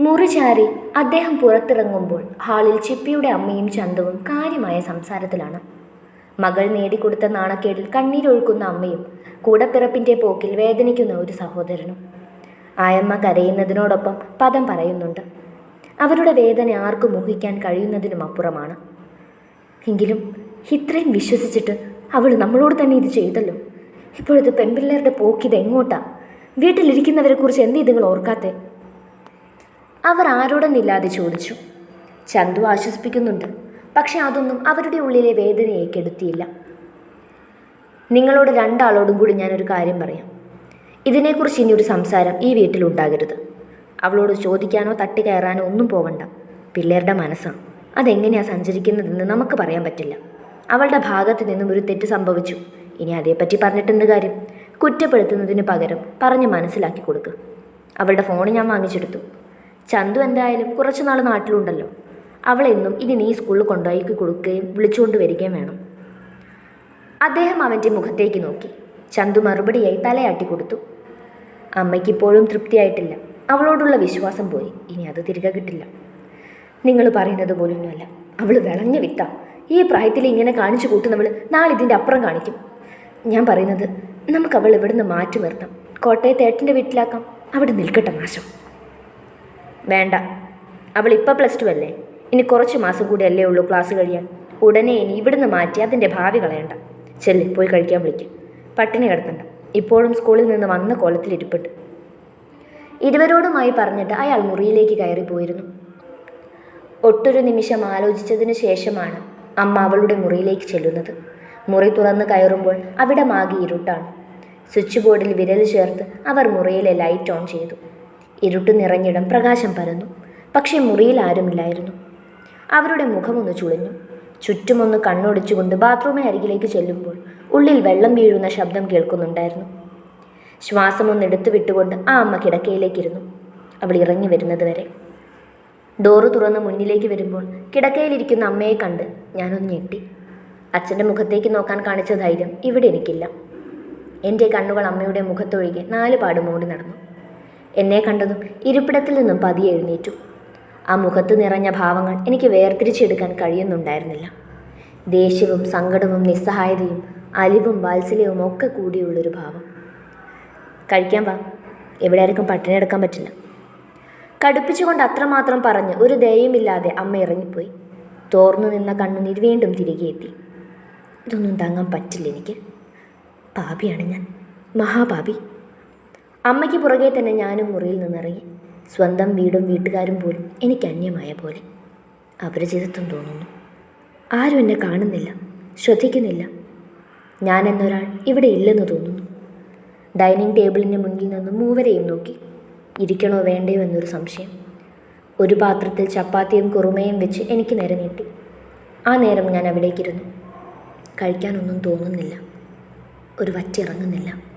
മുറി ചാരി അദ്ദേഹം പുറത്തിറങ്ങുമ്പോൾ ഹാളിൽ ചിപ്പിയുടെ അമ്മയും ചന്തവും കാര്യമായ സംസാരത്തിലാണ്. മകൾ നേടിക്കൊടുത്ത നാണക്കേടിൽ കണ്ണീരൊഴുക്കുന്ന അമ്മയും കൂടപ്പിറപ്പിന്റെ പോക്കിൽ വേദനിക്കുന്ന ഒരു സഹോദരനും. ആയമ്മ കരയുന്നതിനോടൊപ്പം പദം പറയുന്നുണ്ട്. അവരുടെ വേദന ആർക്കും ഊഹിക്കാൻ കഴിയുന്നതിനും അപ്പുറമാണ്. എങ്കിലും ഇത്രയും വിശ്വസിച്ചിട്ട് അവൾ നമ്മളോട് തന്നെ ഇത് ചെയ്തല്ലോ? ഇപ്പോഴത്തെ പെൺപിള്ളേരുടെ പോക്കിത് എങ്ങോട്ടാ വീട്ടിലിരിക്കുന്നവരെക്കുറിച്ച് എന്തേ നിങ്ങൾ ഓർക്കാത്തെ? അവർ ആരോടെന്നില്ലാതെ ചോദിച്ചു. ചന്തു ആശ്വസിപ്പിക്കുന്നുണ്ട്. പക്ഷെ അതൊന്നും അവരുടെ ഉള്ളിലെ വേദനയെ കെടുത്തിയില്ല. നിങ്ങളോട് രണ്ടാളോടും കൂടി ഞാനൊരു കാര്യം പറയാം. ഇതിനെക്കുറിച്ച് ഇനി ഒരു സംസാരം ഈ വീട്ടിലുണ്ടാകരുത് അവളോട് ചോദിക്കാനോ തട്ടി കയറാനോ ഒന്നും പോകണ്ട പിള്ളേരുടെ മനസ്സാണ് അതെങ്ങനെയാണ് സഞ്ചരിക്കുന്നതെന്ന് നമുക്ക് പറയാൻ പറ്റില്ല. അവളുടെ ഭാഗത്ത് നിന്നും ഒരു തെറ്റ് സംഭവിച്ചു. ഇനി അതേപ്പറ്റി പറഞ്ഞിട്ടെന്ത് കാര്യം? കുറ്റപ്പെടുത്തുന്നതിന് പകരം പറഞ്ഞ് മനസ്സിലാക്കി കൊടുക്കുക അവളുടെ ഫോൺ ഞാൻ വാങ്ങിച്ചെടുത്തു. ചന്തു എന്തായാലും കുറച്ചുനാൾ നാട്ടിലുണ്ടല്ലോ. അവളെന്നും ഇനി നീ സ്കൂളിൽ കൊണ്ടുപോയി കൊടുക്കുകയും വിളിച്ചുകൊണ്ട് വരികയും വേണം. അദ്ദേഹം അവന്റെ മുഖത്തേക്ക് നോക്കി. ചന്തു മറുപടിയായി തലയാട്ടി കൊടുത്തു. അമ്മയ്ക്കിപ്പോഴും തൃപ്തിയായിട്ടില്ല. അവളോടുള്ള വിശ്വാസം പോയി. ഇനി അത് തിരികെ കിട്ടില്ല. നിങ്ങൾ പറയുന്നത് പോലൊന്നുമല്ല. അവൾ വിളഞ്ഞ വിത്ത ഈ പ്രായത്തിൽ ഇങ്ങനെ കാണിച്ചു കൂട്ടുന്നവൾ നാളെ ഇതിന്റെ അപ്പുറം കാണിക്കും. ഞാൻ പറയുന്നത് നമുക്ക് അവൾ ഇവിടുന്ന് മാറ്റി നിർത്താം. കോട്ടയത്ത് ഏട്ടന്റെ വീട്ടിലാക്കാം. അവിടെ നിൽക്കട്ടെ നാശം വേണ്ട. അവൾ ഇപ്പം പ്ലസ് ടു അല്ലേ? ഇനി കുറച്ച് മാസം കൂടി അല്ലേ ഉള്ളൂ ക്ലാസ് കഴിയാൻ. ഉടനെ ഇനി ഇവിടുന്ന് മാറ്റി അതിന്റെ ഭാവി കളയണ്ട. ചെല്ല് പോയി കഴിക്കാൻ വിളിക്കും. പട്ടിണി കിടത്തണ്ട. ഇപ്പോഴും സ്കൂളിൽ നിന്ന് വന്ന കോലത്തിൽ ഇരിപ്പുണ്ട്. ഇരുവരോടുമായി പറഞ്ഞിട്ട് അയാൾ മുറിയിലേക്ക് കയറി പോയിരുന്നു. ഒട്ടൊരു നിമിഷം ആലോചിച്ചതിനു ശേഷമാണ് അമ്മ അവളുടെ മുറിയിലേക്ക് ചെല്ലുന്നത്. മുറി തുറന്ന് കയറുമ്പോൾ അവിടെ മാകി ഇരുട്ടാണ്. സ്വിച്ച് ബോർഡിൽ വിരൽ ചേർത്ത് അവർ മുറിയിലെ ലൈറ്റ് ഓൺ ചെയ്തു. ഇരുട്ട് നിറഞ്ഞിടം പ്രകാശം പരന്നു. പക്ഷേ മുറിയിൽ ആരുമില്ലായിരുന്നു. അവരുടെ മുഖമൊന്ന് ചുളിഞ്ഞു. ചുറ്റുമൊന്ന് കണ്ണൊടിച്ചുകൊണ്ട് ബാത്റൂമിന് അരികിലേക്ക് ചെല്ലുമ്പോൾ ഉള്ളിൽ വെള്ളം വീഴുന്ന ശബ്ദം കേൾക്കുന്നുണ്ടായിരുന്നു. ശ്വാസമൊന്ന് എടുത്തു വിട്ടുകൊണ്ട് ആ അമ്മ കിടക്കയിലേക്കിരുന്നു. അവൾ ഇറങ്ങി വരുന്നത് വരെ. ഡോറ് തുറന്ന് മുന്നിലേക്ക് വരുമ്പോൾ കിടക്കയിലിരിക്കുന്ന അമ്മയെ കണ്ട് ഞാനൊന്ന് ഞെട്ടി. അച്ഛന്റെ മുഖത്തേക്ക് നോക്കാൻ കാണിച്ച ധൈര്യം ഇവിടെ എനിക്കില്ല. എന്റെ കണ്ണുകൾ അമ്മയുടെ മുഖത്തൊഴികെ നാല് പാട് മൂടി നടന്നു. എന്നെ കണ്ടതും ഇരിപ്പിടത്തിൽ നിന്നും പതിയെ എഴുന്നേറ്റു. ആ മുഖത്ത് നിറഞ്ഞ ഭാവങ്ങൾ എനിക്ക് വേർതിരിച്ചെടുക്കാൻ കഴിയുന്നുണ്ടായിരുന്നില്ല. ദേഷ്യവും സങ്കടവും നിസ്സഹായതയും അലിവും വാത്സല്യവും ഒക്കെ കൂടിയുള്ളൊരു ഭാവം. കഴിക്കാൻ വാ. എവിടെ ആർക്കും പട്ടിണി എടുക്കാൻ പറ്റില്ല. കടുപ്പിച്ചുകൊണ്ട് അത്രമാത്രം പറഞ്ഞ് ഒരു ദയയുമില്ലാതെ അമ്മ ഇറങ്ങിപ്പോയി. തോർന്നു നിന്ന കണ്ണുനീർ വീണ്ടും തിരികെ എത്തി. ഇതൊന്നും താങ്ങാൻ പറ്റില്ല എനിക്ക്. പാപിയാണ് ഞാൻ. മഹാപാപി. അമ്മയ്ക്ക് പുറകെ തന്നെ ഞാനും മുറിയിൽ നിന്നിറങ്ങി. സ്വന്തം വീടും വീട്ടുകാരും പോലും എനിക്ക് അന്യമായ പോലെ. അപരിചിതത്വം തോന്നുന്നു. ആരും എന്നെ കാണുന്നില്ല ശ്രദ്ധിക്കുന്നില്ല. ഞാൻ എന്നൊരാൾ ഇവിടെ ഇല്ലെന്ന് തോന്നുന്നു. ഡൈനിങ് ടേബിളിന് മുന്നിൽ നിന്ന് മൂവരെയും നോക്കി. ഇരിക്കണോ വേണ്ടയോ എന്നൊരു സംശയം. ഒരു പാത്രത്തിൽ ചപ്പാത്തിയും കുറുമയും വെച്ച് എനിക്ക് നേരെ നീട്ടി. ആ നേരം ഞാൻ അവിടേക്കിരുന്നു. കഴിക്കാനൊന്നും തോന്നുന്നില്ല. ഒരു വറ്റിറങ്ങുന്നില്ല.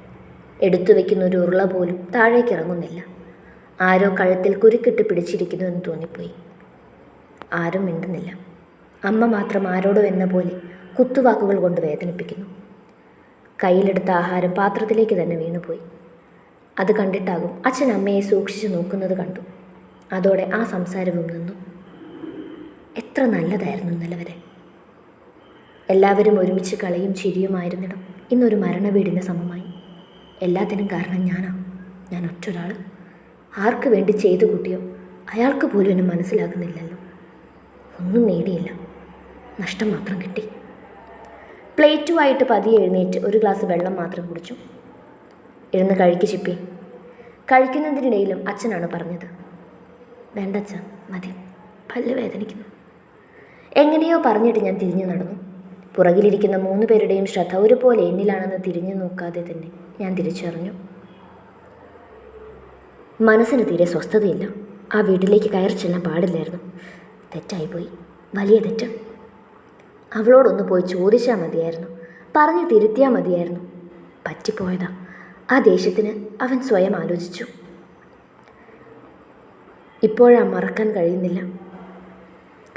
എടുത്തു വെക്കുന്ന ഒരു ഉരുള പോലും താഴേക്ക് ഇറങ്ങുന്നില്ല. ആരോ കഴുത്തിൽ കുരുക്കിട്ട് പിടിച്ചിരിക്കുന്നു എന്ന് തോന്നിപ്പോയി. ആരും മിണ്ടുന്നില്ല. അമ്മ മാത്രം ആരോടോ എന്ന പോലെ കുത്തുവാക്കുകൾ കൊണ്ട് വേദനിപ്പിക്കുന്നു. കയ്യിലെടുത്ത ആഹാരം പാത്രത്തിലേക്ക് തന്നെ വീണുപോയി. അത് കണ്ടിട്ടാകും അച്ഛൻ അമ്മയെ സൂക്ഷിച്ചു നോക്കുന്നത് കണ്ടു. അതോടെ ആ സംസാരവും നിന്നു. എത്ര നല്ലതായിരുന്നു ഇന്നലെ വരെ. എല്ലാവരും ഒരുമിച്ച് കളിയും ചിരിയുമായിരുന്നിടം ഇന്നൊരു മരണവീടിന് സമമായി. എല്ലാത്തിനും കാരണം ഞാനാ. ഞാൻ ഒറ്റൊരാൾ ആർക്ക് വേണ്ടി ചെയ്തു കൂട്ടിയോ അയാൾക്ക് പോലും എന്നെ മനസ്സിലാകുന്നില്ലല്ലോ. ഒന്നും നേടിയില്ല. നഷ്ടം മാത്രം കിട്ടി. പ്ലേറ്റുമായിട്ട് പതിയെ എഴുന്നേറ്റ് ഒരു ഗ്ലാസ് വെള്ളം മാത്രം കുടിച്ചു. ഇരുന്ന് കഴിക്ക് ചിപ്പി. കഴിക്കുന്നതിനിടയിലും അച്ഛനാണ് പറഞ്ഞത്. വേണ്ട മതി. പല്ല് വേദനിക്കുന്നു. എങ്ങനെയോ പറഞ്ഞിട്ട് ഞാൻ തിരിഞ്ഞു നടന്നു. പുറകിലിരിക്കുന്ന മൂന്ന് പേരുടെയും ശ്രദ്ധ ഒരുപോലെ എന്നിലാണെന്ന് തിരിഞ്ഞു നോക്കാതെ തന്നെ ഞാൻ തിരിച്ചറിഞ്ഞു. മനസ്സിന് തീരെ സ്വസ്ഥതയില്ല. ആ വീട്ടിലേക്ക് കയറി ചെല്ലാൻ പാടില്ലായിരുന്നു. തെറ്റായിപ്പോയി. വലിയ തെറ്റ്. അവളോടൊന്ന് പോയി ചോദിച്ചാൽ മതിയായിരുന്നു. പറഞ്ഞു തിരുത്തിയാൽ മതിയായിരുന്നു. പറ്റിപ്പോയതാ. ആ ദേഷ്യത്തിന് അവൻ സ്വയം ആലോചിച്ചു. ഇപ്പോഴാ മറക്കാൻ കഴിയുന്നില്ല.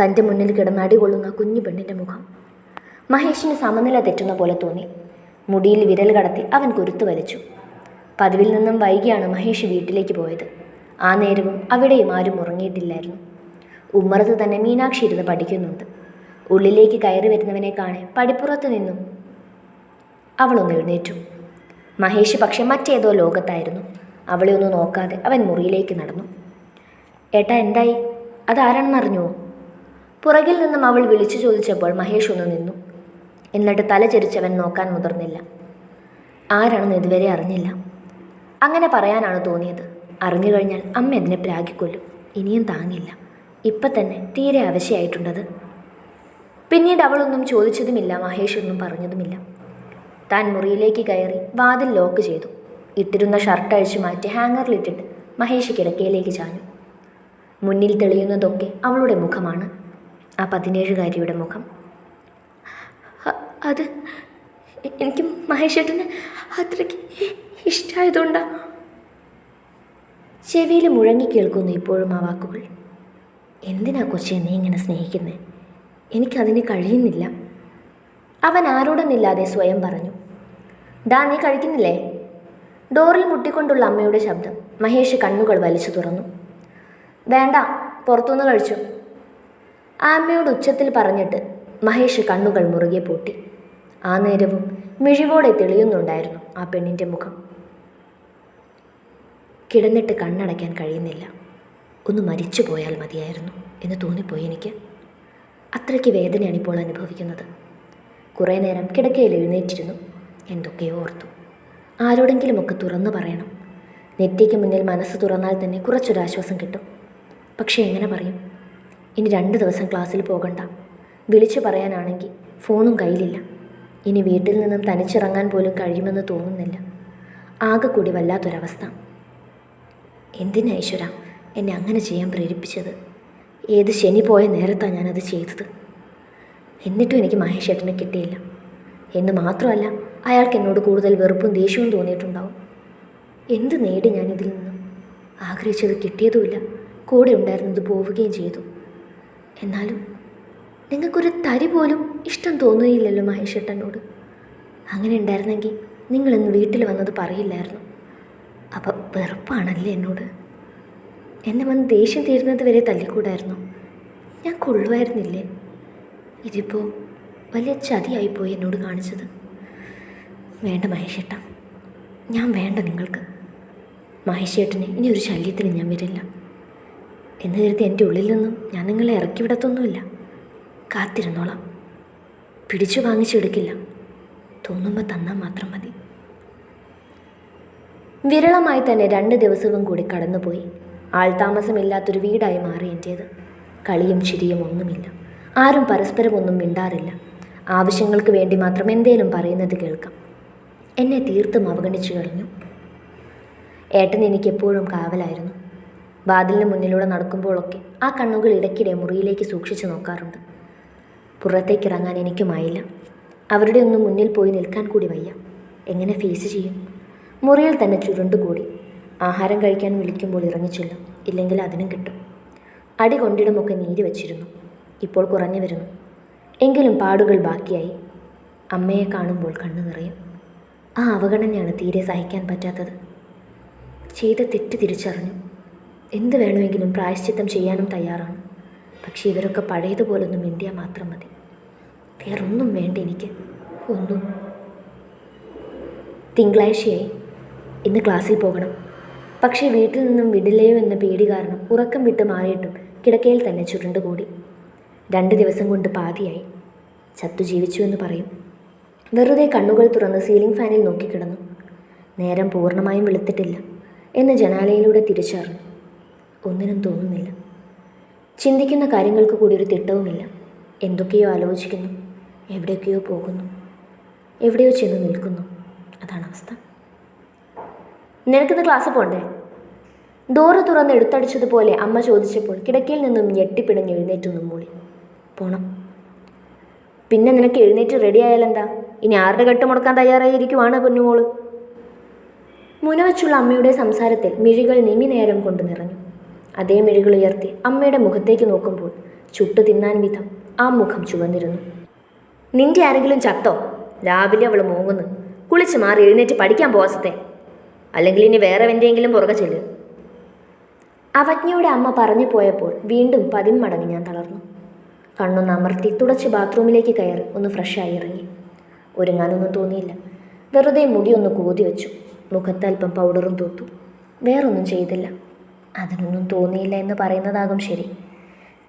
തന്റെ മുന്നിൽ കിടന്ന് അടികൊള്ളുന്ന കുഞ്ഞു പെണ്ണിന്റെ മുഖം. മഹേഷിന് സമനില തെറ്റുന്ന പോലെ തോന്നി. മുടിയിൽ വിരൽ കടത്തി അവൻ കുരുത്തു വലിച്ചു. പതിവിൽ നിന്നും വൈകിയാണ് മഹേഷ് വീട്ടിലേക്ക് പോയത്. ആ നേരവും അവിടെയും ആരും ഉറങ്ങിയിട്ടില്ലായിരുന്നു. ഉമ്മറത്ത് തന്നെ മീനാക്ഷി ഇരുന്ന് പഠിക്കുന്നുണ്ട്. ഉള്ളിലേക്ക് കയറി വരുന്നവനെ കാണെ പടിപ്പുറത്ത് നിന്നും അവളൊന്ന് എഴുന്നേറ്റു. മഹേഷ് പക്ഷെ മറ്റേതോ ലോകത്തായിരുന്നു. അവളെ ഒന്ന് നോക്കാതെ അവൻ മുറിയിലേക്ക് നടന്നു. ഏട്ടാ എന്തായി? അതാരാണെന്നറിഞ്ഞുവോ? പുറകിൽ നിന്നും അവൾ വിളിച്ചു ചോദിച്ചപ്പോൾ മഹേഷ് ഒന്ന് നിന്നു. എന്നിട്ട് തല ചെരിച്ചവൻ നോക്കാൻ മുതിർന്നില്ല. ആരാണെന്ന് ഇതുവരെ അറിഞ്ഞില്ല. അങ്ങനെ പറയാനാണ് തോന്നിയത്. അറിഞ്ഞു കഴിഞ്ഞാൽ അമ്മ അതിനെ പ്രാഗിക്കൊല്ലും. ഇനിയും താങ്ങില്ല. ഇപ്പം തന്നെ തീരെ അവശയായിട്ടുണ്ടത്. പിന്നീട് അവളൊന്നും ചോദിച്ചതുമില്ല മഹേഷ് ഒന്നും പറഞ്ഞതുമില്ല. താൻ മുറിയിലേക്ക് കയറി വാതിൽ ലോക്ക് ചെയ്തു. ഇട്ടിരുന്ന ഷർട്ട് അഴിച്ചു മാറ്റി ഹാങ്ങറിലിട്ടിട്ട് മഹേഷ് കിടക്കയിലേക്ക് ചാഞ്ഞു. മുന്നിൽ തെളിയുന്നതൊക്കെ അവളുടെ മുഖമാണ്. ആ പതിനേഴുകാരിയുടെ മുഖം. അത് എനിക്ക് മഹേഷേട്ടന് അത്രയ്ക്ക് ഇഷ്ടമായതുകൊണ്ടാ ചെവിയിൽ മുഴങ്ങി കേൾക്കുന്നു ഇപ്പോഴും ആ വാക്കുകൾ. എന്തിനാ കൊച്ചെ നീ ഇങ്ങനെ സ്നേഹിക്കുന്നത് എനിക്കതിന് കഴിയുന്നില്ല. അവൻ ആരോടൊന്നില്ലാതെ സ്വയം പറഞ്ഞു. ദാ നീ കഴിക്കുന്നില്ലേ? ഡോറിൽ മുട്ടിക്കൊണ്ടുള്ള അമ്മയുടെ ശബ്ദം. മഹേഷ് കണ്ണുകൾ വലിച്ചു തുറന്നു. വേണ്ട പുറത്തുനിന്ന് കഴിച്ചു. ആ അമ്മയോട് ഉച്ചത്തിൽ പറഞ്ഞിട്ട് മഹേഷ് കണ്ണുകൾ മുറുകെ പൂട്ടി. ആ നേരവും മിഴിവോടെ തെളിയുന്നുണ്ടായിരുന്നു ആ പെണ്ണിന്റെ മുഖം. കിടന്നിട്ട് കണ്ണടയ്ക്കാൻ കഴിയുന്നില്ല. ഒന്ന് മരിച്ചു പോയാൽ മതിയായിരുന്നു എന്ന് തോന്നിപ്പോയി എനിക്ക്. അത്രയ്ക്ക് വേദനയാണ് ഇപ്പോൾ അനുഭവിക്കുന്നത്. കുറേ നേരം കിടക്കയിൽ എഴുന്നേറ്റിരുന്നു. എന്തൊക്കെയോ ഓർത്തു. ആരോടെങ്കിലുമൊക്കെ തുറന്നു പറയണം. നെറ്റിക്ക് മുന്നിൽ മനസ്സ് തുറന്നാൽ തന്നെ കുറച്ചൊരാശ്വാസം കിട്ടും. പക്ഷേ എങ്ങനെ പറയും? ഇനി രണ്ട് ദിവസം ക്ലാസ്സിൽ പോകണ്ട. വിളിച്ചു പറയാനാണെങ്കിൽ ഫോണും കയ്യിലില്ല. ഇനി വീട്ടിൽ നിന്നും തനിച്ചിറങ്ങാൻ പോലും കഴിയുമെന്ന് തോന്നുന്നില്ല. ആകെ കൂടി വല്ലാത്തൊരവസ്ഥ. എന്തിനാ ഈശ്വര എന്നെ അങ്ങനെ ചെയ്യാൻ പ്രേരിപ്പിച്ചത്? ഏത് ശനി പോയ നേരത്താണ് ഞാനത് ചെയ്തത്? എന്നിട്ടും എനിക്ക് മഹേഷ് ഏട്ടനെ കിട്ടിയില്ല. എന്ന് മാത്രമല്ല അയാൾക്ക് എന്നോട് കൂടുതൽ വെറുപ്പും ദേഷ്യവും തോന്നിയിട്ടുണ്ടാവും. എന്ത് നേടി ഞാനിതിൽ നിന്നും? ആഗ്രഹിച്ചത് കിട്ടിയതുമില്ല. കൂടെ ഉണ്ടായിരുന്നത് പോവുകയും ചെയ്തു. എന്നാലും നിങ്ങൾക്കൊരു തരി പോലും ഇഷ്ടം തോന്നുകയില്ലല്ലോ മഹേഷേട്ടനോട്. അങ്ങനെ ഉണ്ടായിരുന്നെങ്കിൽ നിങ്ങളിന്ന് വീട്ടിൽ വന്നത് പറയില്ലായിരുന്നു. അപ്പം വെറുപ്പാണല്ലേ എന്നോട്. എന്നെ വന്ന് ദേഷ്യം തീരുന്നത് വരെ തല്ലിക്കൂടായിരുന്നു. ഞാൻ കൊള്ളുമായിരുന്നില്ലേ? ഇതിപ്പോൾ വലിയ ചതിയായിപ്പോയി എന്നോട് കാണിച്ചത്. വേണ്ട മഹേഷേട്ട ഞാൻ വേണ്ട നിങ്ങൾക്ക്. മഹേഷേട്ടനെ ഇനി ഒരു ശല്യത്തിന് ഞാൻ വരില്ല. എന്ന് കരുതി എന്റെ ഉള്ളിൽ നിന്നും ഞാൻ നിങ്ങളെ ഇറക്കി വിടത്തൊന്നുമില്ല. കാത്തിരുന്നോളാം. പിടിച്ചു വാങ്ങിച്ചെടുക്കില്ല തോന്നുമ്പോൾ തന്നാൽ മാത്രം മതി. വിരളമായി തന്നെ രണ്ട് ദിവസവും കൂടി കടന്നുപോയി. ആൾതാമസമില്ലാത്തൊരു വീടായി മാറി എന്റേത് കളിയും ചിരിയും ഒന്നുമില്ല. ആരും പരസ്പരം ഒന്നും മിണ്ടാറില്ല. ആവശ്യങ്ങൾക്ക് വേണ്ടി മാത്രം എന്തേലും പറയുന്നത് കേൾക്കാം. എന്നെ തീർത്തും അവഗണിച്ചു കഴിഞ്ഞു ഏട്ടൻ എനിക്ക് എപ്പോഴും കാവലായിരുന്നു. വാതിലിന് മുന്നിലൂടെ നടക്കുമ്പോഴൊക്കെ ആ കണ്ണുകൾ ഇടയ്ക്കിടെ മുറിയിലേക്ക് സൂക്ഷിച്ചു നോക്കാറുണ്ട്. പുറത്തേക്ക് ഇറങ്ങാൻ എനിക്കുമായില്ല അവരുടെ ഒന്നും മുന്നിൽ പോയി നിൽക്കാൻ കൂടി വയ്യ. എങ്ങനെ ഫേസ് ചെയ്യും? മുറിയിൽ തന്നെ ചുരുണ്ടുകൂടി. ആഹാരം കഴിക്കാൻ വിളിക്കുമ്പോൾ ഇറങ്ങിച്ചില്ല. ഇല്ലെങ്കിൽ അതിനും കിട്ടും. അടി കൊണ്ടിടമൊക്കെ നീര് വച്ചിരുന്നു. ഇപ്പോൾ കുറഞ്ഞു വരുന്നു. എങ്കിലും പാടുകൾ ബാക്കിയായി. അമ്മയെ കാണുമ്പോൾ കണ്ണു നിറയും. ആ അവഗണനയാണ് തീരെ സഹിക്കാൻ പറ്റാത്തത്. ചെയ്ത തെറ്റ് തിരിച്ചറിഞ്ഞു. എന്ത് വേണമെങ്കിലും പ്രായശ്ചിത്തം ചെയ്യാനും തയ്യാറാണ്. പക്ഷേ ഇവരൊക്കെ പഴയതുപോലൊന്നും ഇന്ത്യ മാത്രം മതി. വേറൊന്നും വേണ്ട എനിക്ക്. ഒന്നും. തിങ്കളാഴ്ചയായി. ഇന്ന് ക്ലാസ്സിൽ പോകണം. പക്ഷേ വീട്ടിൽ നിന്നും വിടില്ലയോ എന്ന പേടി കാരണം ഉറക്കം വിട്ട് മാറിയിട്ടും കിടക്കയിൽ തന്നെ ചുരുണ്ടുകൂടി. രണ്ട് ദിവസം കൊണ്ട് പാതിയായി. ചത്തു ജീവിച്ചു എന്ന് പറയും. വെറുതെ കണ്ണുകൾ തുറന്ന് സീലിംഗ് ഫാനിൽ നോക്കിക്കിടന്നു നേരം പൂർണമായും വെളുത്തിട്ടില്ല എന്ന് ജനാലയിലൂടെ തിരിച്ചറിഞ്ഞു. ഒന്നിനും തോന്നുന്നില്ല. ചിന്തിക്കുന്ന കാര്യങ്ങൾക്ക് കൂടി ഒരു തിട്ടവുമില്ല. എന്തൊക്കെയോ ആലോചിക്കുന്നു. എവിടെയൊക്കെയോ പോകുന്നു. എവിടെയോ ചെന്ന് നിൽക്കുന്നു. അതാണ് അവസ്ഥ. നിനക്കിന്ന് ക്ലാസ് പോണ്ടേ? ഡോറ് തുറന്ന് എടുത്തടിച്ചതുപോലെ അമ്മ ചോദിച്ചപ്പോൾ കിടക്കയിൽ നിന്നും ഞെട്ടിപ്പിടഞ്ഞ് എഴുന്നേറ്റൊന്ന് മൂളി. പോണം. പിന്നെ നിനക്ക് എഴുന്നേറ്റ് റെഡി ആയാലെന്താ? ഇനി ആരുടെ കെട്ട് മുടക്കാൻ തയ്യാറായിരിക്കുവാണ് പൊന്നുമോൾ? മുനവച്ചുള്ള അമ്മയുടെ സംസാരത്തിൽ മിഴികൾ നിമി നേരം കൊണ്ട് നിറഞ്ഞു. അതേ മിഴികൾ ഉയർത്തി അമ്മയുടെ മുഖത്തേക്ക് നോക്കുമ്പോൾ ചുട്ടു തിന്നാൻ വിധം ആ മുഖം ചുവന്നിരുന്നു. നിന്റെ ആരെങ്കിലും ചത്തോ? രാവിലെ അവൾ മൂങ്ങുന്നു. കുളിച്ച് മാറി എഴുന്നേറ്റ് പഠിക്കാൻ പോവാസത്തെ അല്ലെങ്കിൽ ഇനി വേറെ എന്തെങ്കിലും പുറകെ ചെല്ലു. അവജ്ഞയുടെ അമ്മ പറഞ്ഞു പോയപ്പോൾ വീണ്ടും പതിന്മടങ്ങ് ഞാൻ തളർന്നു. കണ്ണൊന്ന് അമർത്തി തുടച്ച് ബാത്റൂമിലേക്ക് കയറി ഒന്ന് ഫ്രഷായി ഇറങ്ങി. ഒരുങ്ങാനൊന്നും തോന്നിയില്ല. വെറുതെ മുടിയൊന്ന് കൂതി വെച്ചു. മുഖത്തൽപ്പം പൗഡറും തൂത്തു. വേറൊന്നും ചെയ്തില്ല. അതിനൊന്നും തോന്നിയില്ല എന്ന് പറയുന്നതാകും ശരി.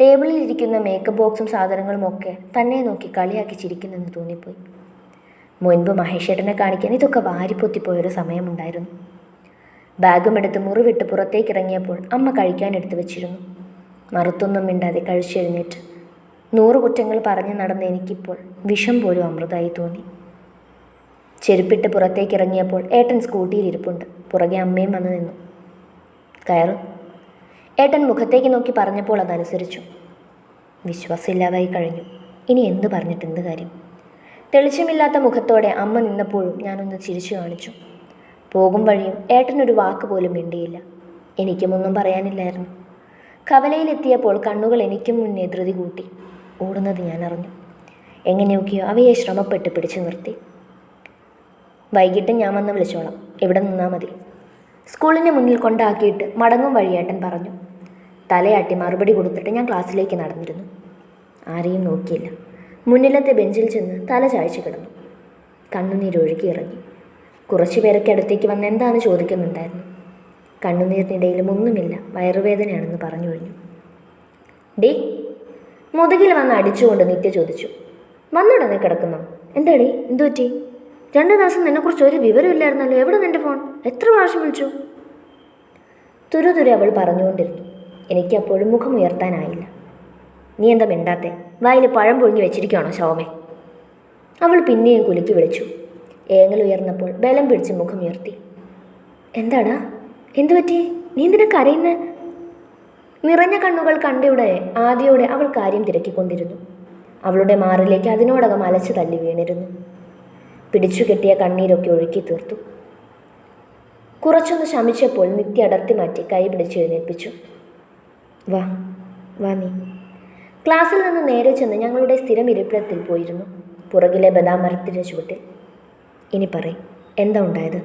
ടേബിളിൽ ഇരിക്കുന്ന മേക്കപ്പ് ബോക്സും സാധനങ്ങളും ഒക്കെ തന്നെ നോക്കി കളിയാക്കി ചിരിക്കുന്നെന്ന് തോന്നിപ്പോയി. മുൻപ് മഹേഷേട്ടനെ കാണിക്കാൻ ഇതൊക്കെ വാരിപ്പൊത്തിപ്പോയൊരു സമയമുണ്ടായിരുന്നു. ബാഗും എടുത്ത് മുറിവിട്ട് പുറത്തേക്ക് ഇറങ്ങിയപ്പോൾ അമ്മ കഴിക്കാൻ എടുത്തു വെച്ചിരുന്നു. മറുത്തൊന്നും മിണ്ടാതെ കഴിച്ചെഴുന്നേറ്റ് നൂറ് കുറ്റങ്ങൾ പറഞ്ഞു നടന്ന എനിക്കിപ്പോൾ വിഷം പോലും അമൃതായി തോന്നി. ചെരുപ്പിട്ട് പുറത്തേക്ക് ഇറങ്ങിയപ്പോൾ ഏട്ടൻ സ്കൂട്ടിയിൽ ഇരിപ്പുണ്ട്. പുറകെ അമ്മയും വന്നു നിന്നു. കയറും. ഏട്ടൻ മുഖത്തേക്ക് നോക്കി പറഞ്ഞപ്പോൾ അതനുസരിച്ചു. വിശ്വാസമില്ലാതായി കഴിഞ്ഞു. ഇനി എന്ത് പറഞ്ഞിട്ട് എന്ത് കാര്യം? തെളിച്ചമില്ലാത്ത മുഖത്തോടെ അമ്മ നിന്നപ്പോഴും ഞാനൊന്ന് ചിരിച്ചു കാണിച്ചു. പോകും വഴിയും ഏട്ടനൊരു വാക്ക് പോലും മിണ്ടിയില്ല. എനിക്കും ഒന്നും പറയാനില്ലായിരുന്നു. കവലയിലെത്തിയപ്പോൾ കണ്ണുകൾ എനിക്കും മുന്നേ ധൃതി കൂട്ടി. ഓടുന്നത് ഞാൻ അറിഞ്ഞു. എങ്ങനെയൊക്കെയോ അവയെ ശ്രമപ്പെട്ട് പിടിച്ചു നിർത്തി. വൈകിട്ട് ഞാൻ വന്ന് വിളിച്ചോളാം. ഇവിടെ നിന്നാൽ മതി. സ്കൂളിന് മുന്നിൽ കൊണ്ടാക്കിയിട്ട് മടങ്ങും വഴിയേട്ടൻ പറഞ്ഞു. തലയാട്ടി മറുപടി കൊടുത്തിട്ട് ഞാൻ ക്ലാസ്സിലേക്ക് നടന്നിരുന്നു. ആരെയും നോക്കിയില്ല. മുന്നിലത്തെ ബെഞ്ചിൽ ചെന്ന് തല ചായച്ചു കിടന്നു. കണ്ണുനീരൊഴുകി ഇറങ്ങി. കുറച്ചു പേരൊക്കെ അടുത്തേക്ക് വന്ന് എന്താണ് ചോദിക്കുന്നുണ്ടായിരുന്നു. കണ്ണുനീരിനിടയിലും ഒന്നുമില്ല വയറുവേദനയാണെന്ന് പറഞ്ഞു കഴിഞ്ഞു. ഡേ മുതുകിൽ വന്ന് അടിച്ചുകൊണ്ട് നിത്യ ചോദിച്ചു വന്നുടനെ കിടക്കുന്നോ? എന്താടി എന്തു പറ്റി? രണ്ട് ദിവസം നിന്നെക്കുറിച്ച് ഒരു വിവരമില്ലായിരുന്നല്ലോ എവിടെ നിന്റെ ഫോൺ? എത്ര പ്രാവശ്യം വിളിച്ചു? തുരുതുരെ അവൾ പറഞ്ഞുകൊണ്ടിരുന്നു. എനിക്കപ്പോഴും മുഖമുയർത്താനായില്ല. നീ എന്താ മിണ്ടാത്തെ? വായിൽ പഴം പൊഴിഞ്ഞു വെച്ചിരിക്കുകയാണോ ശോമേ? അവൾ പിന്നെയും കുലുക്കി വിളിച്ചു. ഏങ്ങൽ ഉയർന്നപ്പോൾ ബലം പിടിച്ച് മുഖമുയർത്തി. എന്താടാ? എന്തു പറ്റി? നീ എന്തിനാ കരയുന്ന? നിറഞ്ഞ കണ്ണുകൾ കണ്ടയുടെ ആദ്യയോടെ അവൾ കാര്യം തിരക്കിക്കൊണ്ടിരുന്നു. അവളുടെ മാറിലേക്ക് അതിനോടകം അലച്ചു തല്ലി വീണിരുന്നു. പിടിച്ചു കെട്ടിയ കണ്ണീരൊക്കെ ഒഴുക്കി തീർത്തു. കുറച്ചൊന്ന് ശമിച്ചപ്പോൾ നിത്യ അടർത്തി മാറ്റി കൈ പിടിച്ച് എഴുന്നേൽപ്പിച്ചു. വാ വാ നീ. ക്ലാസ്സിൽ നിന്ന് നേരെ ചെന്ന് ഞങ്ങളുടെ സ്ഥിരം ഇരിപ്പിടത്തിൽ പോയിരുന്നു. പുറകിലെ ബദാം മരത്തിന്റെ ചുവട്ടിൽ. ഇനി പറയും എന്താ ഉണ്ടായത്?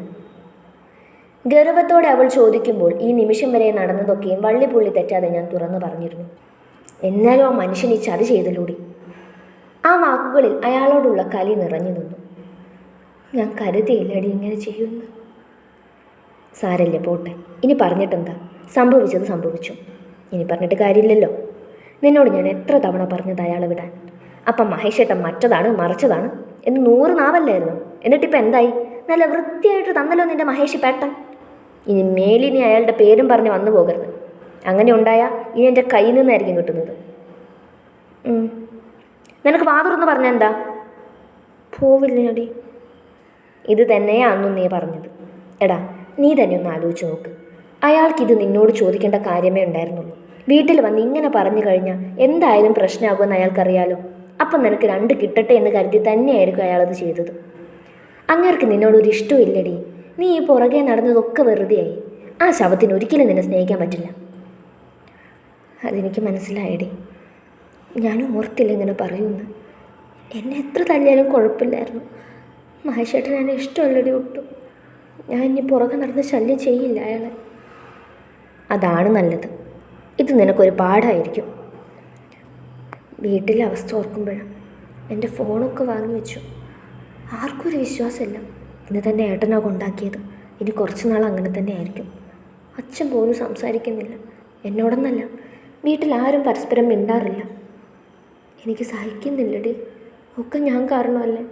ഗൗരവത്തോടെ അവൾ ചോദിക്കുമ്പോൾ ഈ നിമിഷം വരെ നടന്നതൊക്കെയും വള്ളിപുള്ളി തെറ്റാതെ ഞാൻ തുറന്നു പറഞ്ഞിരുന്നു. എന്നാലും ആ മനുഷ്യൻ ഈ ചതി ചെയ്തലൂടി ആ വാക്കുകളിൽ അയാളോടുള്ള കലി നിറഞ്ഞു നിന്നു. ഞാൻ കരുതിയില്ലടി ഇങ്ങനെ ചെയ്യുന്നു സാരല്ല പോട്ടെ. ഇനി പറഞ്ഞിട്ടെന്താ? സംഭവിച്ചത് സംഭവിച്ചു. ഇനി പറഞ്ഞിട്ട് കാര്യമില്ലല്ലോ. നിന്നോട് ഞാൻ എത്ര തവണ പറഞ്ഞത് അയാളെ വിടാൻ? അപ്പം മഹേഷേട്ടൻ മറ്റതാണ് മറിച്ചതാണ് എന്ന് നൂറ് നാവല്ലായിരുന്നു. എന്നിട്ടിപ്പോൾ എന്തായി? നല്ല വൃത്തിയായിട്ട് തന്നല്ലോ നിന്റെ മഹേഷ് പേട്ടൻ. ഇനി മേലിനി അയാളുടെ പേരും പറഞ്ഞ് വന്നു പോകരുത്. അങ്ങനെ ഉണ്ടായാൽ ഇനി എന്റെ കയ്യിൽ നിന്നായിരിക്കും കിട്ടുന്നത്. നിനക്ക് വാതുറന്ന് പറഞ്ഞ എന്താ? പോവില്ലടി. ഇത് തന്നെയാ അന്നും നീ പറഞ്ഞത്. എടാ നീ തന്നെ ഒന്ന് ആലോചിച്ച് നോക്ക്. അയാൾക്കിത് നിന്നോട് ചോദിക്കേണ്ട കാര്യമേ ഉണ്ടായിരുന്നുള്ളൂ. വീട്ടിൽ വന്ന് ഇങ്ങനെ പറഞ്ഞു കഴിഞ്ഞാൽ എന്തായാലും പ്രശ്നമാകുമെന്ന് അയാൾക്കറിയാലോ. അപ്പം നിനക്ക് രണ്ട് കിട്ടട്ടെ എന്ന് കരുതി തന്നെയായിരിക്കും അയാളത് ചെയ്തത്. അങ്ങേർക്ക് നിന്നോടൊരു ഇഷ്ടവും ഇല്ലടി. നീ ഈ പുറകെ നടന്നതൊക്കെ വെറുതെയായി ആ ശവത്തിന് ഒരിക്കലും നിന്നെ സ്നേഹിക്കാൻ പറ്റില്ല. അതെനിക്ക് മനസ്സിലായടി. ഞാനും ഓർത്തില്ല ഇങ്ങനെ പറയുമെന്ന്. എന്നെ എത്ര തല്ലിയാലും കുഴപ്പമില്ലായിരുന്നു. മഹേഷേട്ടൻ എന്നെ ഇഷ്ടമല്ലടി ഒട്ടും. ഞാൻ ഇനി പുറകെ നടന്ന് ശല്യം ചെയ്യില്ല അയാളെ. അതാണ് നല്ലത്. ഇത് നിനക്കൊരു പാഠമായിരിക്കും വീട്ടിലെ അവസ്ഥ ഓർക്കുമ്പോഴും എന്റെ ഫോണൊക്കെ വാങ്ങി വെച്ചു. ആർക്കും ഒരു വിശ്വാസമില്ല. ഇന്ന് തന്നെ ഏട്ടനാ കൊണ്ടാക്കിയത്. ഇനി കുറച്ച് നാൾ അങ്ങനെ തന്നെ ആയിരിക്കും. അച്ഛൻ പോലും സംസാരിക്കുന്നില്ല. എന്നോടൊന്നല്ല. വീട്ടിൽ ആരും പരസ്പരം മിണ്ടാറില്ല. എനിക്ക് സഹിക്കുന്നില്ലടി. ഒക്കെ ഞാൻ കാരണമല്ലേ?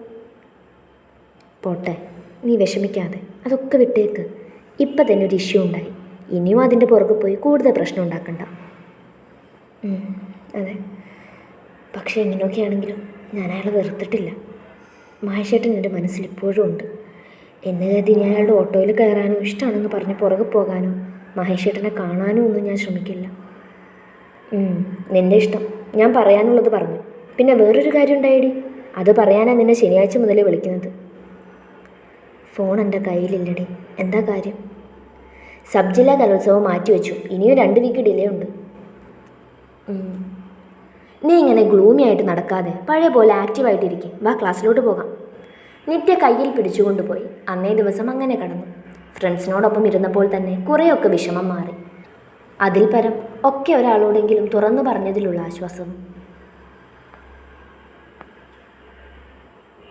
പോട്ടെ നീ വിഷമിക്കാതെ. അതൊക്കെ വിട്ടേക്ക്. ഇപ്പം തന്നെ ഒരു ഇഷ്യൂ ഉണ്ടായി. ഇനിയും അതിന്റെ പുറകെ പോയി കൂടുതൽ പ്രശ്നം ഉണ്ടാക്കണ്ട. അതെ. പക്ഷേ എങ്ങനെയൊക്കെയാണെങ്കിലും ഞാൻ അയാളെ വെറുത്തിട്ടില്ല. മഹേഷേട്ടൻ എന്റെ മനസ്സിൽ ഇപ്പോഴും ഉണ്ട്. എന്നെ കരുതി ഞാൻ അയാളുടെ ഓട്ടോയിൽ കയറാനോ ഇഷ്ടമാണെന്ന് പറഞ്ഞ് പുറകെ പോകാനോ മഹേഷേട്ടനെ കാണാനോ ഒന്നും ഞാൻ ശ്രമിക്കില്ല. നിന്റെ ഇഷ്ടം. ഞാൻ പറയാനുള്ളത് പറഞ്ഞു. പിന്നെ വേറൊരു കാര്യം ഉണ്ടായിടി. അത് പറയാനാണ് നിന്നെ ശനിയാഴ്ച മുതലേ വിളിക്കുന്നത്. ഫോൺ എന്റെ കയ്യിലില്ലടി. എന്താ കാര്യം? സബ് ജില്ലാ കലോത്സവം മാറ്റിവെച്ചു. ഇനിയും രണ്ട് വീക്ക് ഡിലേ ഉണ്ട്. നീ ഇങ്ങനെ ഗ്ലൂമി ആയിട്ട് നടക്കാതെ പഴയ പോലെ ആക്റ്റീവായിട്ടിരിക്കും വാ ക്ലാസ്സിലോട്ട് പോകാം. നിത്യ കയ്യിൽ പിടിച്ചുകൊണ്ട് പോയി. അന്നേ ദിവസം അങ്ങനെ കടന്നു. ഫ്രണ്ട്സിനോടൊപ്പം ഇരുന്നപ്പോൾ തന്നെ കുറേയൊക്കെ വിഷമം മാറി. അതിൽ പരം ഒക്കെ ഒരാളോടെങ്കിലും തുറന്നു പറഞ്ഞതിലുള്ള ആശ്വാസവും